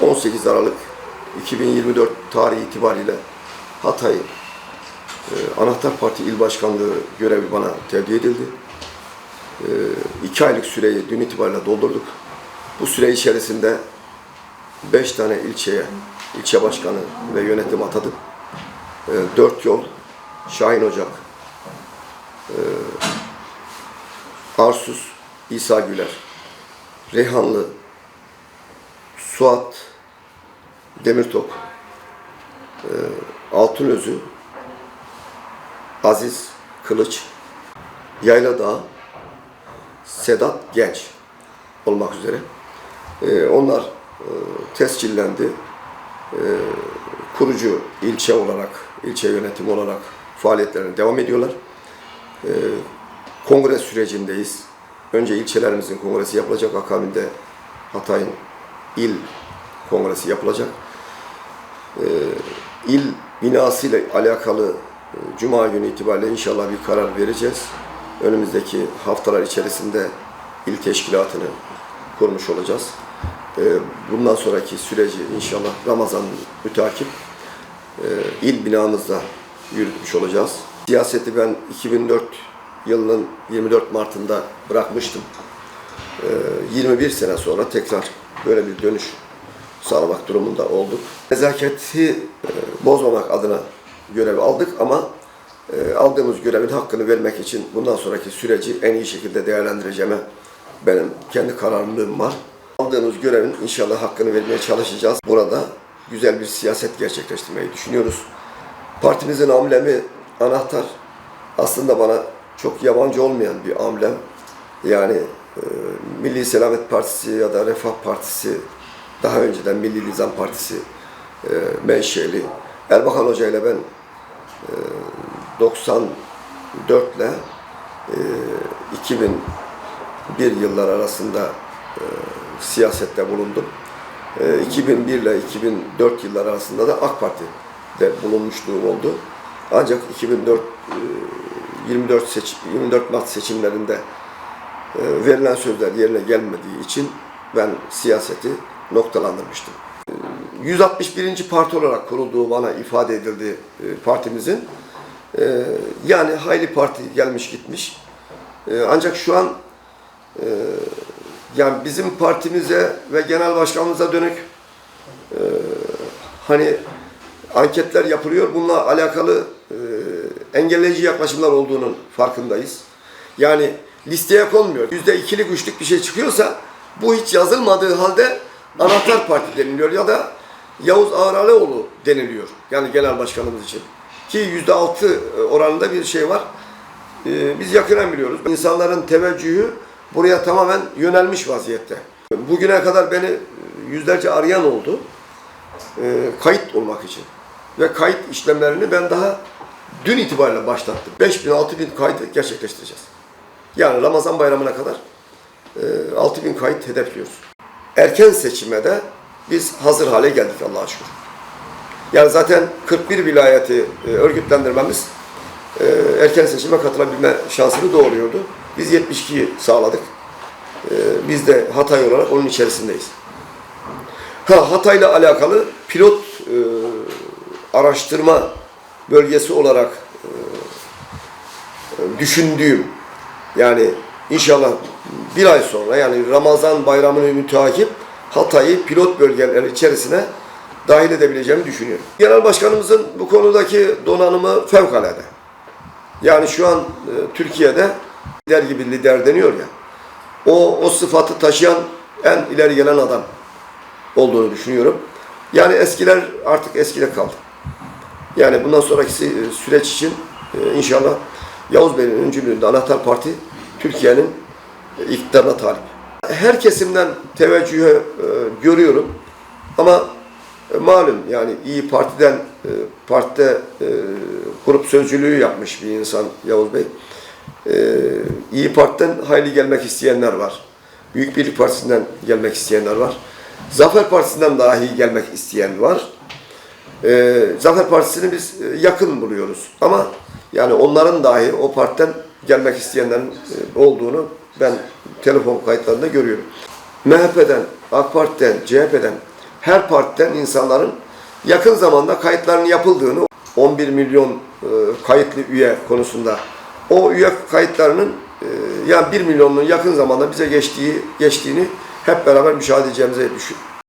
18 Aralık 2024 tarihi itibariyle Hatay e, Anahtar Parti İl Başkanlığı görevi bana tevdi edildi. E, iki aylık süreyi dün itibariyle doldurduk. Bu süre içerisinde beş tane ilçeye ilçe başkanı ve yönetim atadım. E, dört yol, Şahin Ocak, e, Arsuz, İsa Güler, Reyhanlı, Suat, Demirtok, e, Altınözü, Aziz Kılıç, Yayla Dağı, Sedat Genç olmak üzere. E, onlar e, tescillendi. E, kurucu ilçe olarak, ilçe yönetimi olarak faaliyetlerine devam ediyorlar. E, kongre sürecindeyiz. Önce ilçelerimizin kongresi yapılacak. Akabinde Hatay'ın il kongresi yapılacak. Ee, il binasıyla alakalı e, Cuma günü itibariyle inşallah bir karar vereceğiz. Önümüzdeki haftalar içerisinde il teşkilatını kurmuş olacağız. Ee, bundan sonraki süreci inşallah Ramazan mütakip e, il binamızda yürütmüş olacağız. Siyaseti ben 2004 yılının 24 Mart'ında bırakmıştım. Ee, 21 sene sonra tekrar böyle bir dönüş sağlamak durumunda olduk. Nezaketi e, bozmamak adına görev aldık ama e, aldığımız görevin hakkını vermek için bundan sonraki süreci en iyi şekilde değerlendireceğime benim kendi kararlılığım var. Aldığımız görevin inşallah hakkını vermeye çalışacağız. Burada güzel bir siyaset gerçekleştirmeyi düşünüyoruz. Partimizin amblemi anahtar aslında bana çok yabancı olmayan bir amblem. Yani Milli Selamet Partisi ya da Refah Partisi daha önceden Milli Nizam Partisi e, menşeli. Erbakan Hoca ile ben e, 94 ile e, 2001 yıllar arasında e, siyasette bulundum. E, 2001 ile 2004 yıllar arasında da AK Parti'de bulunmuşluğum oldu. Ancak 2004 e, 24 seç 24 Mart seçimlerinde verilen sözler yerine gelmediği için ben siyaseti noktalandırmıştım. E, 161. parti olarak kurulduğu bana ifade edildi e, partimizin. E, Yani hayli parti gelmiş gitmiş. E, Ancak şu an yani bizim partimize ve genel başkanımıza dönük hani anketler yapılıyor. Bununla alakalı engelleyici yaklaşımlar olduğunun farkındayız. Yani listeye konmuyor. Yüzde ikilik üçlük bir şey çıkıyorsa bu hiç yazılmadığı halde anahtar parti deniliyor ya da Yavuz Ağralioğlu deniliyor. Yani genel başkanımız için. Ki yüzde altı oranında bir şey var. Ee, biz yakından biliyoruz. İnsanların teveccühü buraya tamamen yönelmiş vaziyette. Bugüne kadar beni yüzlerce arayan oldu. Ee, kayıt olmak için. Ve kayıt işlemlerini ben daha dün itibariyle başlattım. 5000 6000 kayıt gerçekleştireceğiz. Yani Ramazan bayramına kadar e, 6000 kayıt hedefliyoruz. Erken seçime de biz hazır hale geldik Allah'a şükür. Yani zaten 41 vilayeti e, örgütlendirmemiz e, erken seçime katılabilme şansını doğuruyordu. Biz 72'yi sağladık. Biz de Hatay olarak onun içerisindeyiz. Ha, Hatay'la alakalı pilot araştırma bölgesi olarak düşündüğüm yani inşallah bir ay sonra yani Ramazan bayramını müteakip Hatay'ı pilot bölgeler içerisine dahil edebileceğimi düşünüyorum. Genel Başkanımızın bu konudaki donanımı fevkalade. Yani şu an e, Türkiye'de lider gibi lider deniyor ya. O, o sıfatı taşıyan en ileri gelen adam olduğunu düşünüyorum. Yani eskiler artık eskide kaldı. Yani bundan sonraki sü- süreç için e, inşallah Yavuz Bey'in öncülüğünde Anahtar Parti Türkiye'nin e, iktidarına talip. Her kesimden teveccühü e, görüyorum ama e, malum yani iyi Parti'den e, partide e, grup sözcülüğü yapmış bir insan Yavuz Bey. E, İyi Parti'den hayli gelmek isteyenler var. Büyük Birlik Partisi'nden gelmek isteyenler var. Zafer Partisi'nden dahi gelmek isteyen var. Ee, Zafer Partisi'ni biz e, yakın buluyoruz. Ama yani onların dahi o partiden gelmek isteyenlerin e, olduğunu ben telefon kayıtlarında görüyorum. MHP'den, AK Parti'den, CHP'den her partiden insanların yakın zamanda kayıtlarının yapıldığını 11 milyon e, kayıtlı üye konusunda o üye kayıtlarının e, yani 1 milyonun yakın zamanda bize geçtiği geçtiğini hep beraber müşahede edeceğimize düşün,